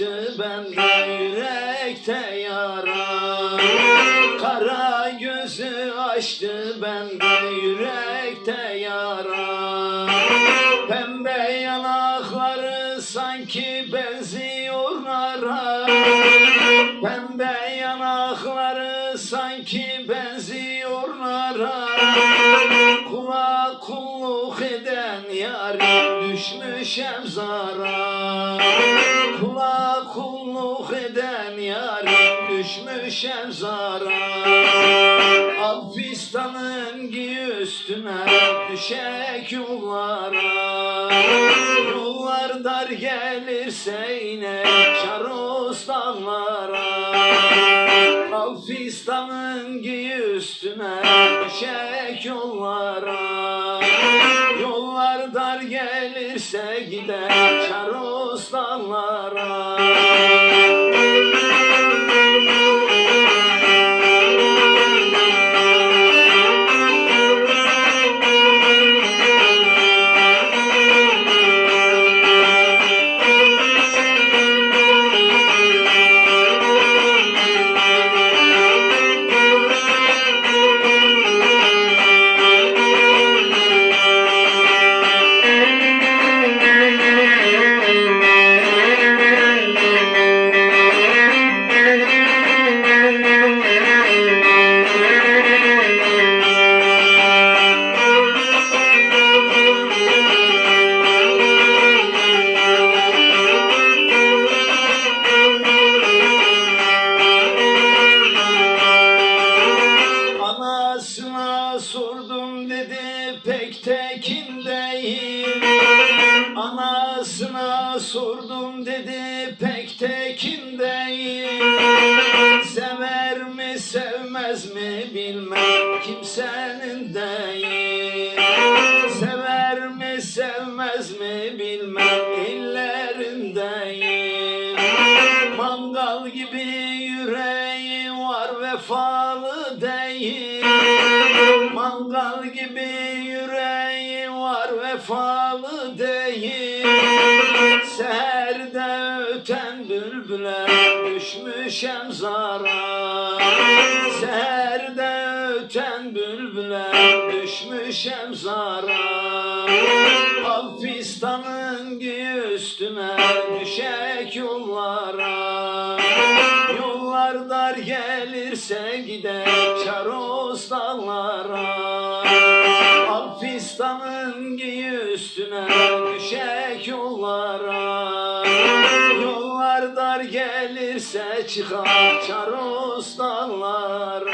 açtı bende yürekte yara. Kara gözü açtı bende yürekte yara. Pembe yanakları sanki benziyor nara. Pembe yanakları sanki benziyor nara. Kula kulluk eden yarim düşmüşem zara Kula kulluk eden yarim düşmüşem zara. Al fistanın giy üstüne düşek yollara. Yollar dar gelirse yine şaros dağlara Al fistanın giy üstüne düşek yollara gelirse gider şaros dağlara Sordum dedi pek tekin değil Anasına sordum dedi pek tekin değil Sever mi sevmez mi bilmem kimsenin değil. Sever mi sevmez mi bilmem ellerin değil. Mangal gibi yüreği var vefalı vefalı değil. Seherde öten bülbüle düşmüşem zara. Seherde öten bülbüle düşmüşem zara. Giy üstüne düşek yollara. Yollar dar gelirse gider çaroz dağlara Giy üstüne düşek yollara. Yollar dar gelirse çıkar çaroz dağlara